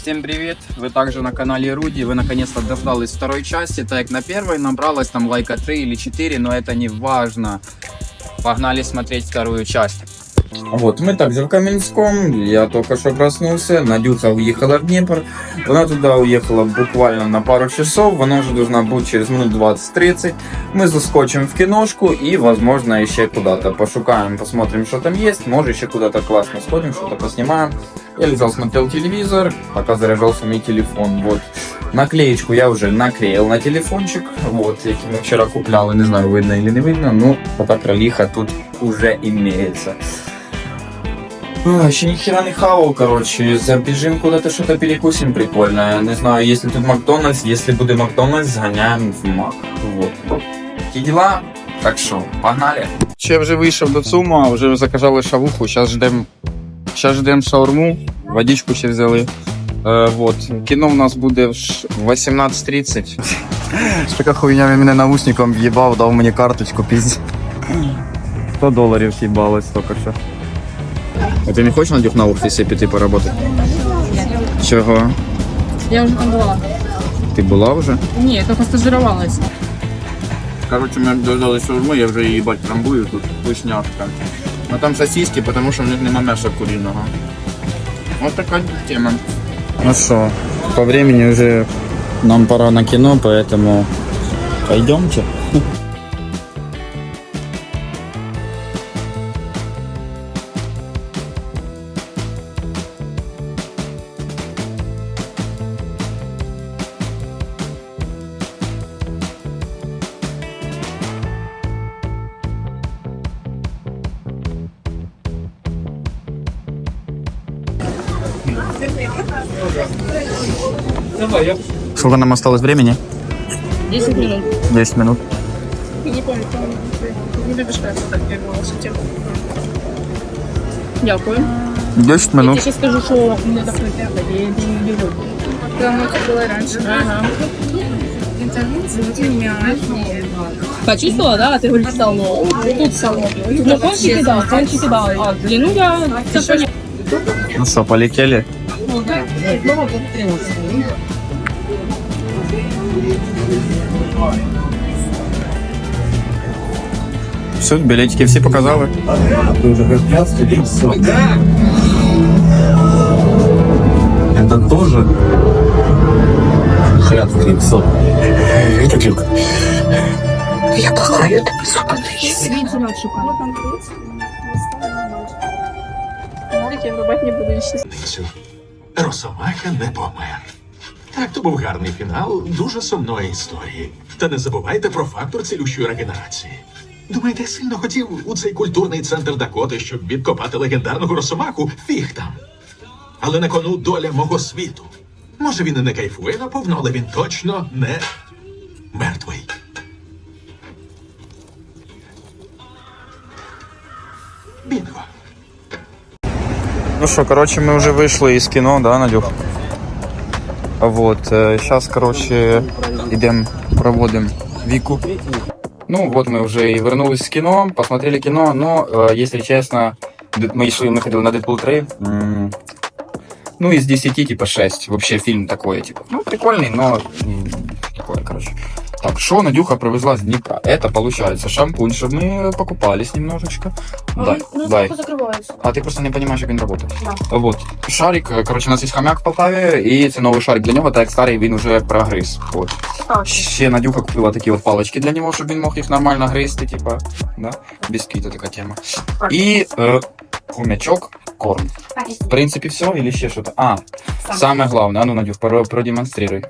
Всем привет! Вы также на канале Руди. Вы наконец-то дождались второй части. Так как на первой набралось там лайка 3 или 4, но это не важно. Погнали смотреть вторую часть. Вот, мы также в Каменском, я только что проснулся, Надюха уехала в Днепр, она туда уехала буквально на пару часов, она уже должна быть через минут 20-30, мы заскочим в киношку и, возможно, еще куда-то пошукаем, посмотрим, что там есть, может, еще куда-то классно сходим, что-то поснимаем. Я лежал, смотрел телевизор, пока заряжался мой телефон, вот. Наклеечку я уже наклеил на телефончик, вот, який ми вчора купляли, не знаю, видно или не видно, ну, така кролиха тут уже имеется. Еще ни не хавал, короче. Забежим куда-то что-то перекусим прикольное. Не знаю, если тут Макдональдс, если буде Макдональдс, сгоняем в Мак. Вот. Ті дела. Так що, погнали. Ще вже вийшов до ЦУМа, вже заказали шавуху, зараз ждем, зараз ждем шаурму, водичку ще взяли. Е, вот. Кіно в нас буде в ш- 18.30. Така хуйня він мене наушником в'їбав, дав мені карточку, пізді. 100 доларів їбалось тільки що. А ти не хочеш Надюх на офісі піти поработати? Чого? Я уже там была. Ти була вже? Не, только стажировалась. Короче, ми дождали шаурму, я вже її бать трамбую, тут вкусняшка. Ну там сосиски, тому що в них нема м'яса куриного. Вот така тема. Ну що, по времени уже нам пора на кино, поэтому пойдемте. Сколько нам осталось времени? 10 минут. 10 минут. Не помню, не любишь, кажется, так я говорила, шутил. Дякую. 10 Я минут. тебе сейчас скажу, что у меня закрытая я не люблю. Потому это было раньше. Ага. Почувствовала, да? Ты говоришь салон. Тут салон. Ну, кончики, да, кончики, да. А длину я... Понятно. Ну что, полетели? Все, билетики всі показали. Это тоже хряд Криксон. Это клик. Я благаю тебе зупинись. Я врубать не буду. Цю. Росомаха не помер. Так, то був гарний фінал дуже сумної історії. Та не забувайте про фактор цілющої регенерації. Думаєте, я сильно хотів у цей культурний центр Дакоти, щоб відкопати легендарного Росомаху? Фіг там. Але на кону доля мого світу. Може, він і не кайфує наповно, але він точно не мертвий. Бінго. Ну что, короче, мы уже вышли из кино, да, Надюх? Вот, сейчас, короче, идем, проводим Вику. Ну, вот мы уже и вернулись с кино, посмотрели кино, но, э, если честно, мы шли, мы ходили на Deadpool 3, м, ну, из 10, типа, 6. Вообще фильм такой, типа, ну, прикольный, но. Так, что Надюха привезла с Днепра? Это, получается, шампунь, чтобы мы покупались немножечко. Дай, дай. закрывается. А ти просто не розумієш, як він працює. Вот. Шарик, е, коротше, у нас є хомяк в Полтаві, і це новий шарик для нього, так як старий він вже прогриз. От. Ще Надюха купила такі от палички для нього, щоб він мог їх нормально гризти, типа, да? Бісквіти така тема. І е, хомячок, корм. В принципі, все, или ще щось. А, саме головне, а ну, Надюх, про- продемонстрируй.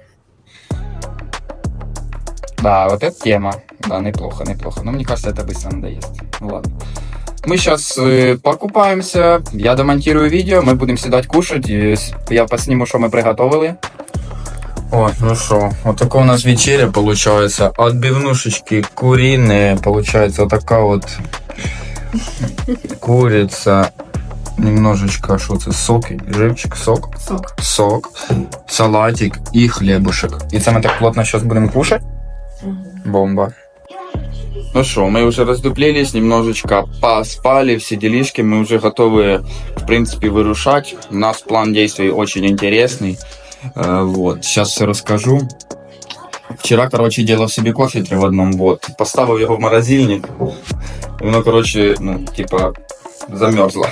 Да, вот эта тема. Да, неплохо, неплохо. Но мне кажется, это быстро надоест. Ну ладно. Мы сейчас покупаемся, я домонтирую видео, мы будем сідати кушать, і с- я посниму, що ми приготовили. О, ну що, вот такая у нас вечеря получается. Отбивнушечки куриные, получается вот такая вот курица, немножечко, что это, соки, живчик, сок, Сок. сок, салатик и хлебушек. И це ми так плотно сейчас будем кушать. Бомба. Ну что, мы уже раздуплились, немножечко поспали, все делишки, мы уже готовы, в принципе, вырушать. У нас план действий очень интересный. Э, вот, сейчас все расскажу. Вчера, короче, делал себе кофе три в одном, вот, поставил его в морозильник, и воно, короче, ну, типа, замерзло.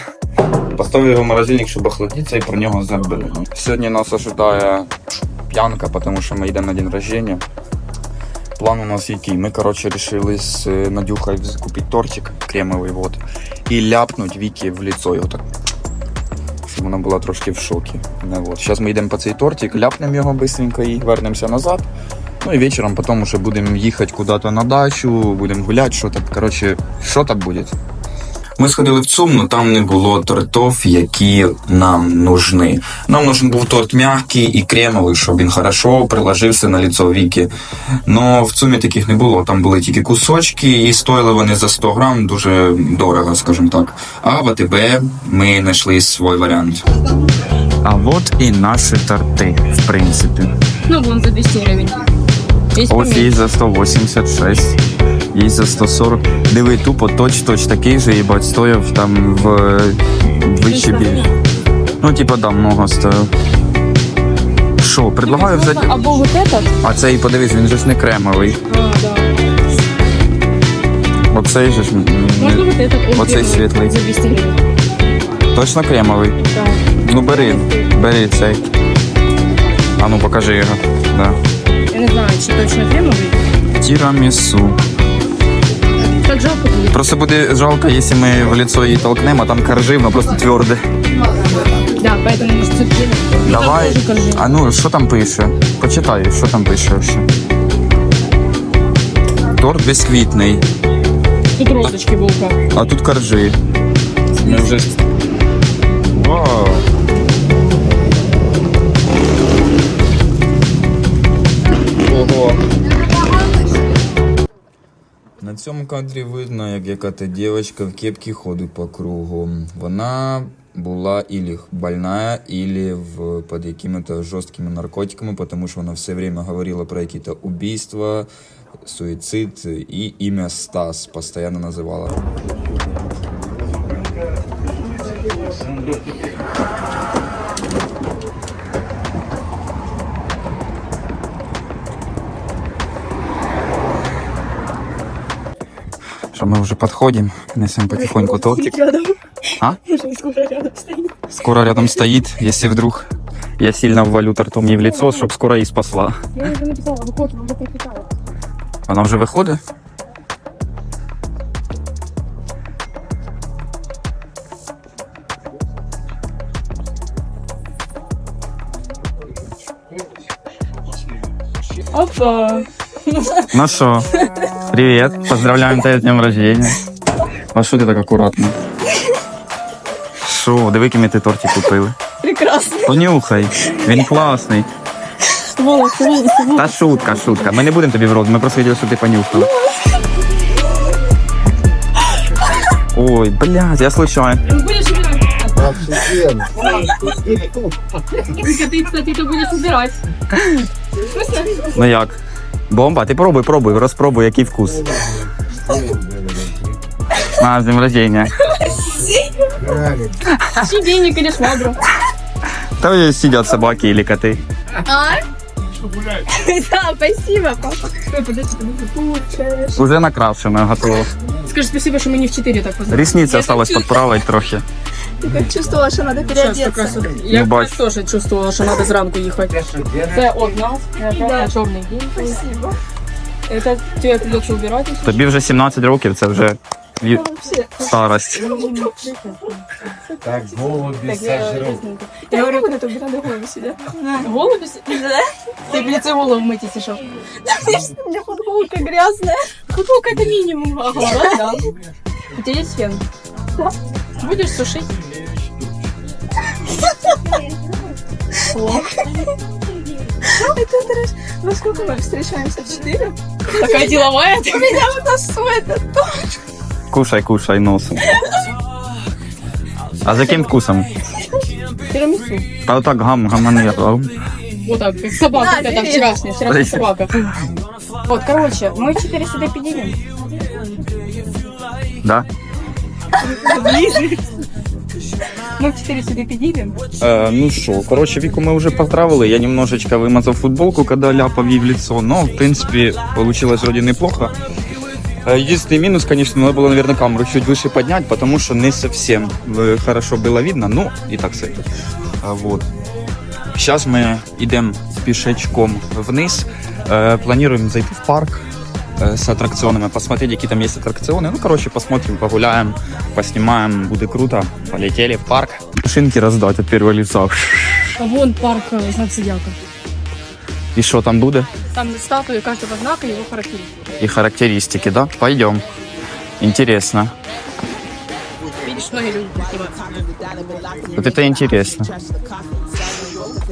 Поставив його в морозильник, щоб охладитися, і про нього забили. Сьогодні нас ожидає п'янка, тому що ми йдемо на день рождения. План у нас який? Ми, коротше, решили з е, Надюхою купити тортик кремовий, вот, і ляпнуть Вікі в лицо його так. Щоб вона була трошки в шокі. Ну, вот. Зараз ми йдемо по цей тортик, ляпнемо його швидко і вернемося назад. Ну і вечором потім уже будемо їхати куди-то на дачу, будемо гуляти, що там, коротше, що там буде. Ми сходили в ЦУМ, але там не було тортов, які нам нужны. Нам нужен був торт м'який і кремовий, щоб він хорошо приложився на лицо Віки. Но в ЦУМі таких не було. Там були тільки кусочки, і стоїли вони за 100 грам дуже дорого, скажімо так. А в АТБ ми знайшли свій варіант. А от і наші торти, в принципі. Ну, вон за 200 гривень. Ось поменьше. за 186, є за 140. Диви, тупо точ-точ такий же, їбать, стояв там в вдвічі більше. Ну, типа, да, много стояв. Що, предлагаю взяти. Або вот этот. А цей, подивись, він же ж не кремовий. А, да. Оцей же ж м, Можно вот этот. он Оцей первый, світлий. За 200 гривен. точно кремовий. Да. Ну бери, бери цей. А ну покажи його. Да. Я не знаю, чи точно кремовый. Тірамісу. Просто буде жалко, якщо ми в лицо її толкнемо, а там коржи, воно просто тверде. Да, поэтому все-таки. Давай. А ну, що там пише? Почитай, що там пише ще. Торт безквітний, Тут розочки булка. а тут коржи. Ми вже. Вау. На цьому кадрі видно, як яка-то дівчинка в кепці ходить по кругу. Вона була ілі больна, ілі в, під якими-то жорсткими наркотиками, тому що вона все время говорила про якісь убійства, суїцид і ім'я Стас постійно називала. Что мы уже подходим, несем потихоньку тортик. А? Скоро рядом стоит, если вдруг я сильно ввалю тортом ей в лицо, чтобы скоро и спасла. Я уже написала, выход, уже прочитала. Она вже виходить? Опа. Ну що, привіт, поздравляємо тебе з днем рождения. А що ти так акуратно? Що, диви, який ми ти тортик купили. Прекрасно. Понюхай, він класний. Волосы, волосы, Та шутка, шутка. Ми не будемо тобі в рот, ми просто хотіли, щоб ти понюхала. Ой, блядь, я случайно. Будешь убирать? Вика, ты, кстати, это будешь убирать. Вкусно? Ну як? Бомба, ти пробуй, пробуй, розпробуй, який вкус. А, з днем рождения. Ищи денег или швабру. Та ось сидять собаки или коти. Да, спасибо, папа. Ой, подожди, подожди. Уже накрашено, готово. Скажи спасибо, что мы не в 4 так познали. Рісниці осталось підправити трохи. Чувствовала, що треба переодеться. Я Ну, бачу. теж чувствувала, що треба зранку їхати. Це од нас, на чорний день. Спасибо. Это тебе придется убирать. если Тобі вже 17 років, це вже ві- старость. Так, я, я говорю, куда ты убирали голову сидят. что. Голуби? с- Ты в лице голову мыть, если что. У меня футболка грязная. Футболка это минимум. Ага, да. У тебя есть фен? Будешь сушить? Это трэш. Во сколько мы встречаемся? В четыре? Такая деловая. У меня в носу это Кушай, кушай носом. А за яким вкусом? Тирамису. Та отак гам, гамани. Вот так, как собака эта бери. вчерашняя, вчерашняя собака. Вот, короче, мы четыре сюда пидели. Да? Ми в 4 сюди підійдемо. Э, ну что, короче, Вику мы уже поздравили. Я немножечко вымазал футболку, когда ляпал ей в лицо, но, в принципе, получилось вроде неплохо. Э, Единственный минус, конечно, надо было, наверное, камеру чуть выше поднять, потому что не совсем э, хорошо было видно, ну, и так сойдет. А, Вот. Сейчас мы идем пешечком вниз. Э, Планируем зайти в парк э, с аттракционами, посмотреть, какие там есть аттракционы. Ну, короче, посмотрим, погуляем, поснимаем, будет круто. Полетели в парк. Шинки раздать от первого лица. А вон парк е, знак Зодіака. И что там будет? Там статуя кожного знака, його характеристики. И характеристики, да? Пойдем. Интересно. Люди. Вот это интересно.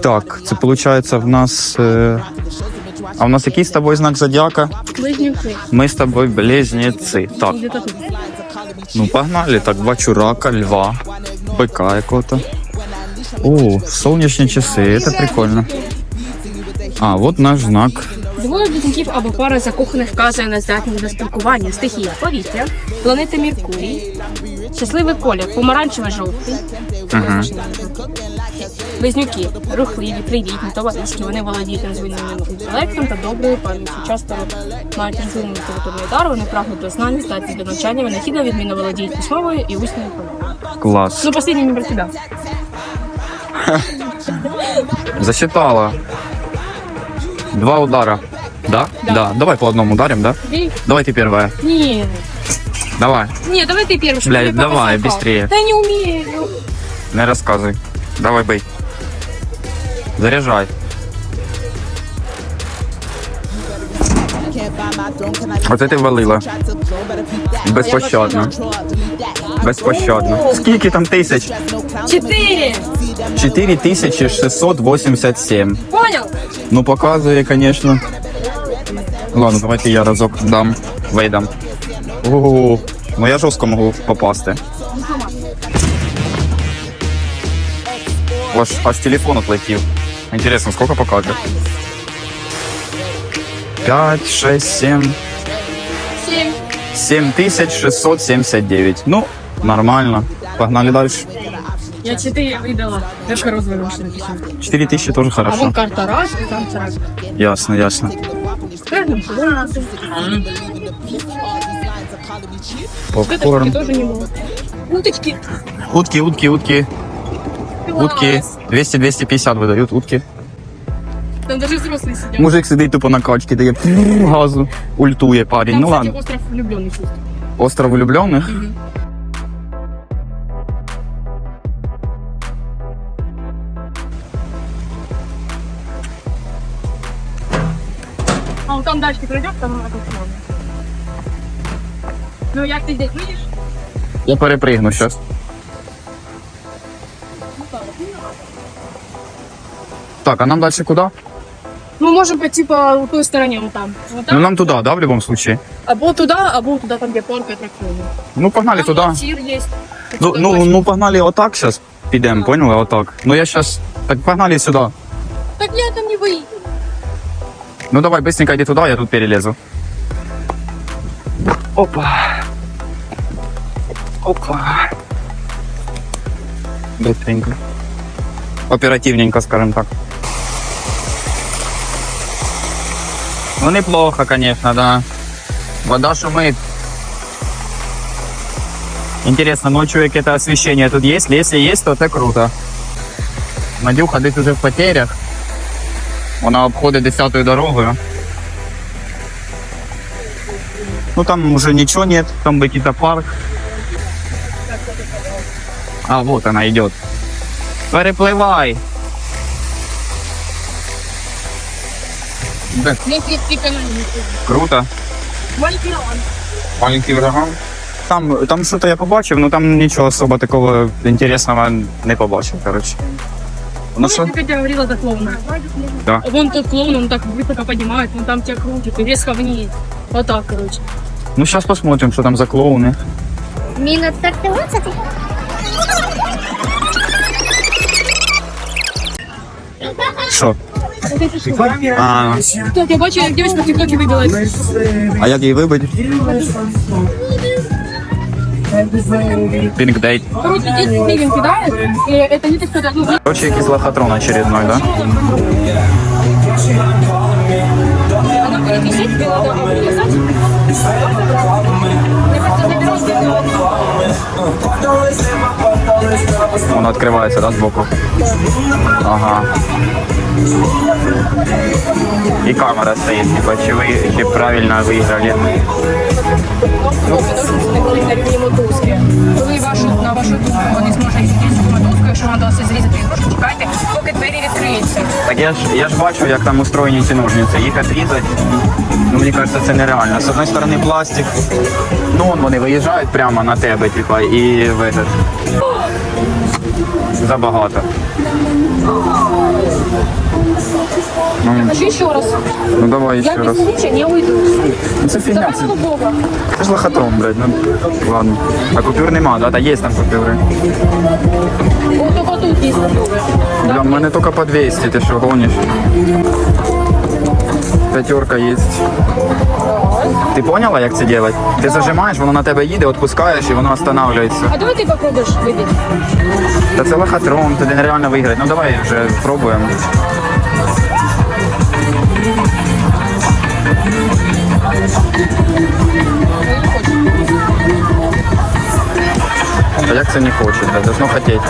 Так, це получается в нас... э, А у нас який з тобою знак зодіака? Близнюки. Ми з тобою близнеці. Так, ну погнали. Так, два чурака, льва, быка якого-то. О, сонячні часи, це прикольно. А, вот наш знак. Двоє близнюків або пара закоханих вказує на здатність до спілкування. Стихія повітря, планета Меркурій, щасливий колір, помаранчевий жовтий. Близнюки рухливі, привітні, товариські. Вони володіють розвиненим інтелектом та доброю пам'яттю. Часто мають розвинений літературний дар, вони прагнуть до знань, здатність до навчання, винахідно відмінно володіють письмовою і усною пам'яттю. Клас. Ну, останній не про тебе. Засчитала. Два удара. Да? Да. Давай по одному ударим, да? Ти? Давай ты первая. Ні. Давай. Ні, давай ти перший. щоб Блядь, я пока давай, слухав. быстрее. Та не вмію. Не рассказывай. Давай бей. Заряжай. Вот это валила. Безпощадно. Безпощадно. Скільки там тисяч? Чотири. 4687. Понял? Ну, показує, конечно. Ладно, давайте я разок дам. Вийдам. Ого. Ну я жорстко можу попасти. Аж, аж телефон отлетів. Интересно, сколько покажет? 5, 6, 7. Сім. 7679. Ну, нормально. Погнали дальше. Я чотири видала. Даже розвивався напишу. 4000 тоже хорошо. А вон карта раз, і там раз. Ясно, ясно. Попкорн. тоже не было. Уточки. Утки, утки, утки. Утки. 200-250 видають утки. Там даже взрослые сидят. Мужик сидить тупо на качці, дає газу, ультує парень. Там, Ну кстати, ладно. остров влюбленных. Остров влюблених. А вот там дальше пройдешь, там аттракцион. Ну, як ти здесь видишь? Я перепригну зараз. Так, а нам дальше куда? Мы можем пойти по той стороне, вот там. Вот Ну там. нам туда, да, в любом случае? Або туда, або туда, там, где парк аттракционов. Ну погнали Там туда. тир есть. Ну, ну, ну погнали отак зараз підемо, поняли? Отак. Ну я сейчас. Так погнали сюда. Так я там не выйду. Ну давай, быстренько иди туда, я тут перелезу. Опа. Опа. Быстренько. Оперативненько, скажем так. Ну неплохо, конечно, да. Вода шумит. Интересно, ночью какое-то освещение тут есть? Если есть, то это круто. Надюха десь уже в потерях. Вона обходить десятою дорогою. Ну там уже ничего нет, там какой-то парк. А, вот она идет. Перепливай. Да, круто. Маленький Роман. Маленький. Там, там що-то я побачив, ну там нічого особо такого інтересного не побачив, коротше. Ну що? Помнишь, как я говорила за клоуна? Да. Вон тот клоун, он так высоко поднимает, он там тебя крутит и резко вниз. Вот так, короче. Ну зараз посмотрим, що там за клоуни. Мінус 113. Що? А, Так, я бачу, як девочка в тиктоке выбила. а як її вибити? Pink Date. Короче, здесь ливень кидает, и это не так, что это, ну, Короче, якийсь лохотрон очередной, да? она будет висеть, тебе надо обрезать. Мне кажется, заберешь Воно відкривається, да, збоку? Ага. І камера стоїть, типа, чи ви чи правильно виграли. мотузки. Коли вашу, на вашу думку вони зможуть зрізати мотузку, якщо вам вдалося зрізати ігрушку, чекайте, двері. Так я ж я ж бачу, як там устроєні ці ножниці. Їх відрізати. Ну, мені кажеться, це нереально. З одної сторони пластик. Ну, он вони виїжджають прямо на тебе, типа, і в. Забагато. Ну, Хочу ще раз. ну давай Я ще без раз. случая не уйду. Ну, це фігня. Давай Це, на Бога. це ж лохотрон, блядь. Ну, ладно. А купюр нема, да? Та є там купюри. Вот только тут есть купюры. Бля, в мене тільки по 200, ти що гониш? П'ятерка є. Ти поняла, як це робити? Ти зажимаєш, воно на тебе їде, відпускаєш і воно останавливається. А давай ты попробуешь выбить. Та це лохотрон, туди нереально виграти. Ну давай вже спробуємо. А це не хоче? Да? Должно хотеть.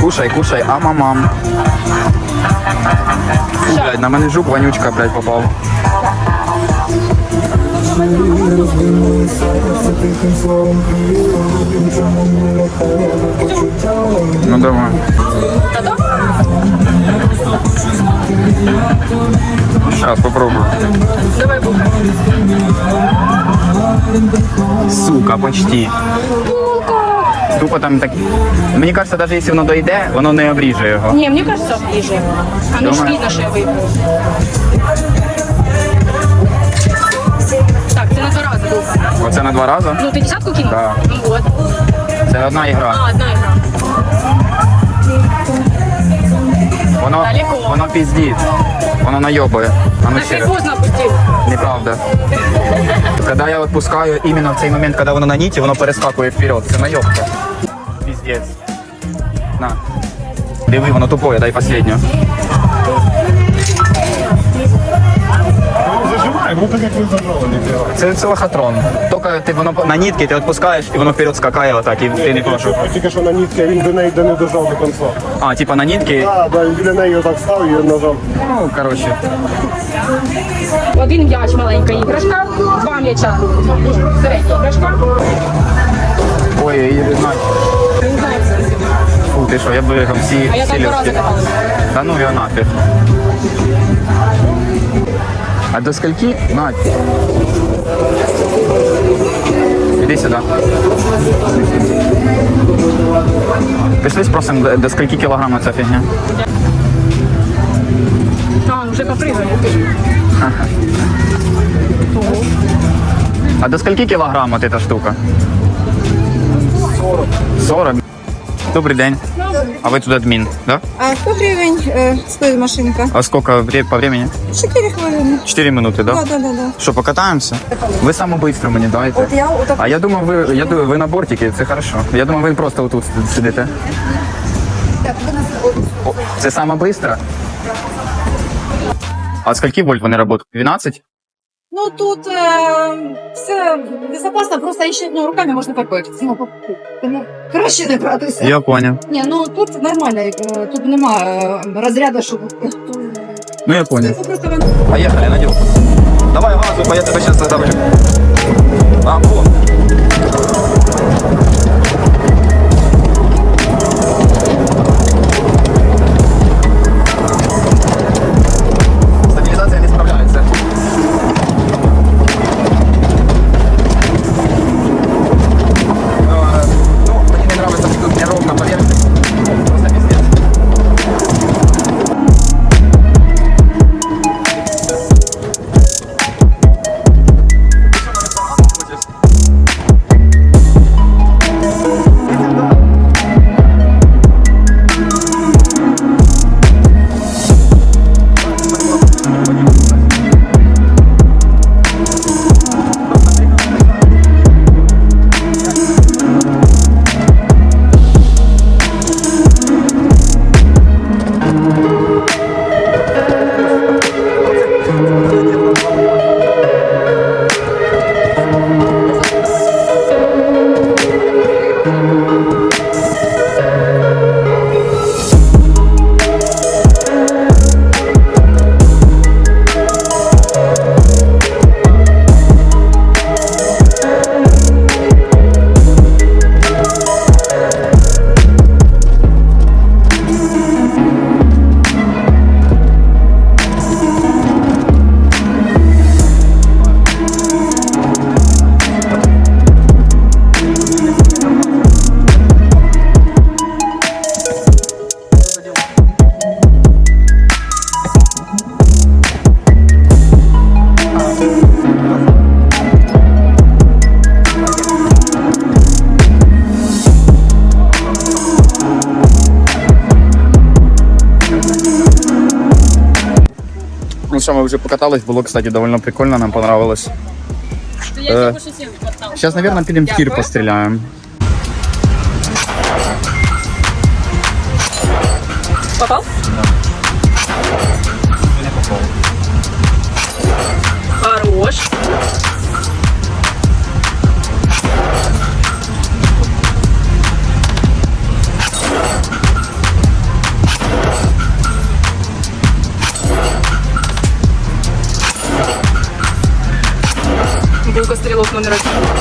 Кушай, кушай, а мамам. Фу, блядь, на мене жук вонючка, блядь, попав. Ну давай. Сейчас попробую. Давай Бога. Сука, почти. Тупо там так. Мені кажется, даже якщо воно дойде, воно не обріже його. Не, мне кажется, ближе. А ну ж Думаю. видно, что я выиграю. Так, ты на два раза был. Оце на два рази. Ну, ты десятку кинул? Да. Ну вот. Це одна ігра. А, одна игра. Воно, Далеко. воно піздить. Воно найобує. А ну Так ще ты раз. поздно опустил. Неправда. Когда я відпускаю іменно в цей момент, коли воно на ніті, воно перескакує вперед. Це найобка. Піздець. На. Диви, воно тупое, дай последню. Ну так як ви зажали. Це, це лохотрон. Тільки ти воно на нітки, ти відпускаєш і воно вперед скакає отак, і ти не прошу. Тільки що на нітки, він до неї до не дожав до кінця. А, типа на нітки. Так, да, він біля неї отак став і нажав. Ну, коротше. Один м'яч маленька іграшка, два м'яча. Середня іграшка. Ой, і знать. Фу, ти що, я виграв всі, А я всі так два рази людські. каталася. Та ну його нафіг. А до скольки? Надь. Іди сюди. Пішли спросимо, до, до скольки кілограм ця фігня? А, вже попригали. А до скольки кілограм от эта штука? 40. 40? Добрий день. А ви тут адмін, да? А 100 гривень е, стоїть машинка. А сколько вре- по времени? 4 хвилини. 4 минути, да? Да, да, да, да. Покатаємося? Ви саме швидко мені дайте. От я отак А я думав, ви я думаю, ви на бортики, це хорошо. Я думав, ви просто отут сидите. О, це саме швидко? А скільки вольт вони працюють? 12? Ну тут е, все безпечно, просто ще ну, руками можна попити. Ну, по- тому краще не братися. Я понял. Ні, ну тут нормально, е, тут нема разряда, розряду, щоб Ну я понял. це просто Поехали, надел. Давай газу, я тебе сейчас задавлю. А, вот. Ну мы уже покатались, было, кстати, довольно прикольно, нам понравилось. Сейчас, наверное, пилим тир постріляємо.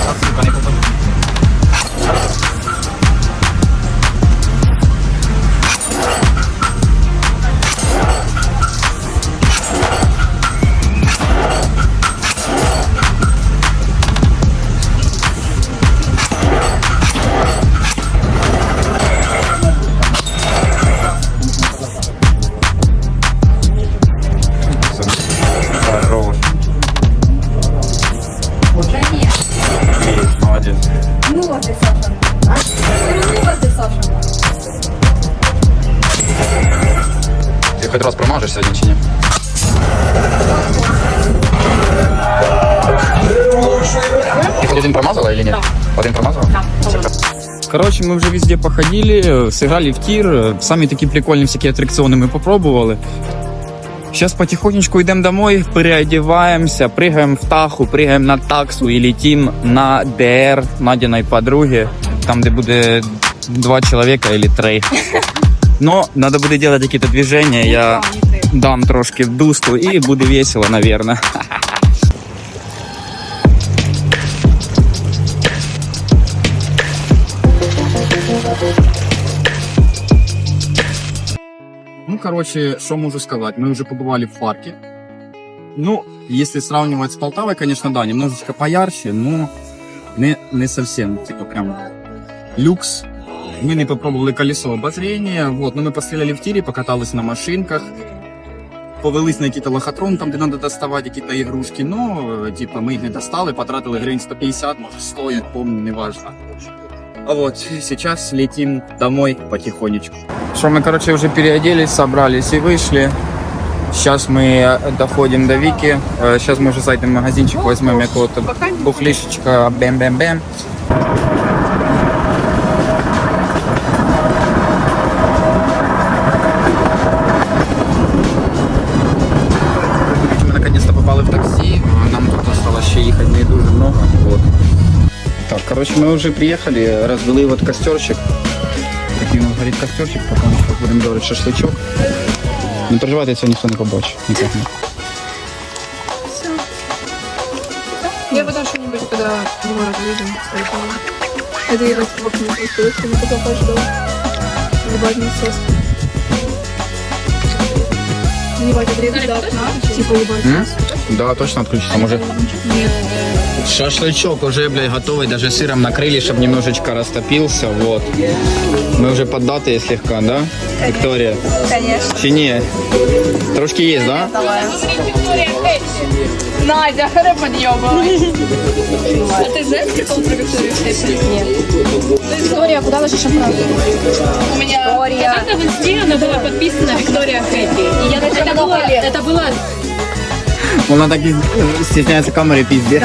発するかね、ここに。хоть раз промажешь сегодня чи ні? Ты хоть один промазала или нет? Один промазала? Короче, мы уже везде походили, сыграли в тир, сами такие прикольные всякие аттракционы мы попробовали. Сейчас потихонечку идем домой, переодеваемся, прыгаем в Таху, прыгаем на таксу и летим на ДР Надиной подруги, там, где будет два человека или три. Но надо будет делать какие-то движения, я дам трошки в дусту и буде весело, наверное. Ну, короче, что могу сказать? Мы уже побывали в парке. Ну, если сравнивать с Полтавой, конечно, да, немножечко поярче, но не, не совсем, типа, прям люкс. Мы не попробовали колесо обозрения, вот, но мы постреляли в тире, покатались на машинках, повелись на какие-то лохотрон, там, где надо доставать какие-то игрушки, но, э, типа, мы их не достали, потратили гривен 150, может, 100, я помню, неважно. А вот сейчас летим домой потихонечку. Что мы, короче, уже переоделись, собрались и вышли. Сейчас мы э, доходим до Вики. Э, Сейчас мы уже зайдем в магазинчик, возьмем какого-то бухлишечка, бэм-бэм-бэм. Короче, мы уже приехали, развели вот костерчик. Такий у нас горит костерчик, потом сейчас будем делать шашлычок. Не переживайте, цього ніхто не побачить. Нікого. Я потом что-нибудь, когда в город кстати. Это я в окне пустую, чтобы потом пождал. Ебать насос. Ебать, отрезать до окна, типа ебать. Да, точно отключится, може. Шашлычок уже, блядь, готовый, даже сыром накрыли, чтобы немножечко растопился, вот. Мы уже поддатые слегка, да, Виктория? Конечно. Чи ні? Трошки есть, да? Надя, харе подъебала. А ты знаешь прикол про Викторию Хэппи? Нет. Виктория, куда ложишь обратно? У меня... Виктория. Когда в инсте она была подписана Виктория Хэппи. И я, это, было, это было Вона так і стісняється камери пізді.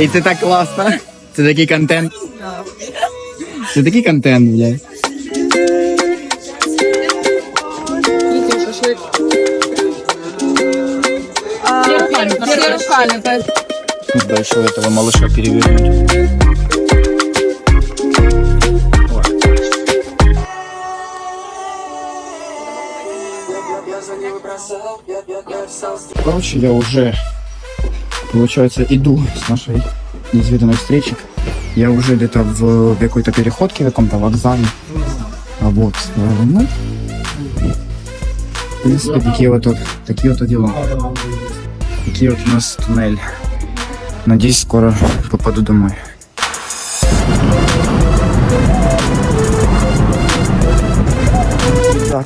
І це так класно. Це такий контент. Це такий контент, блядь. Дальше этого малыша перевернуть. Короче, я уже, получается, иду с нашей неизведанной встречи. Я уже где-то в, какой-то переходке, в каком-то вокзале. А вот, э, ну, в принципе, такие вот, тут, такие вот дела. Такие вот у нас туннель. Надеюсь, скоро попаду домой.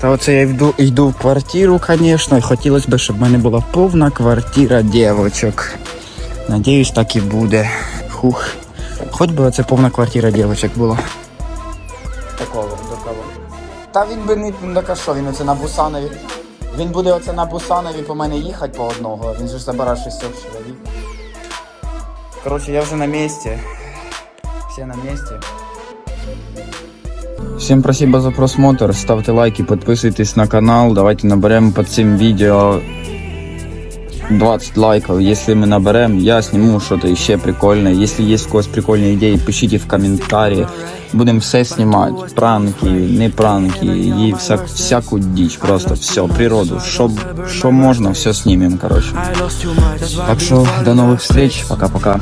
Та оце я йду, йду в квартиру, звісно, і хотілося б, щоб в мене була повна квартира дівчинок. Надіюсь, так і буде. Хух. Хоч би оце повна квартира дівчинок була. Такого, такого. Та він би не ну, так а що, він оце на Бусанові. Він буде оце на Бусанові по мене їхати по одного. Він же ж забирає шістьох чоловік. Коротше, я вже на місці. Всі на місці. Всем спасибо за просмотр. Ставте лайки, подписывайтесь на канал. Давайте наберем под цим видео 20 лайков. Если мы наберем, я сниму что-то еще прикольное. Если есть у когось прикольные идеи, пишите в комментарии. Будем все снимать. Пранки, не пранки и вся, всякую дичь. Просто все, природу. Что, что можно, все снимем, короче. Так что до новых встреч. Пока-пока.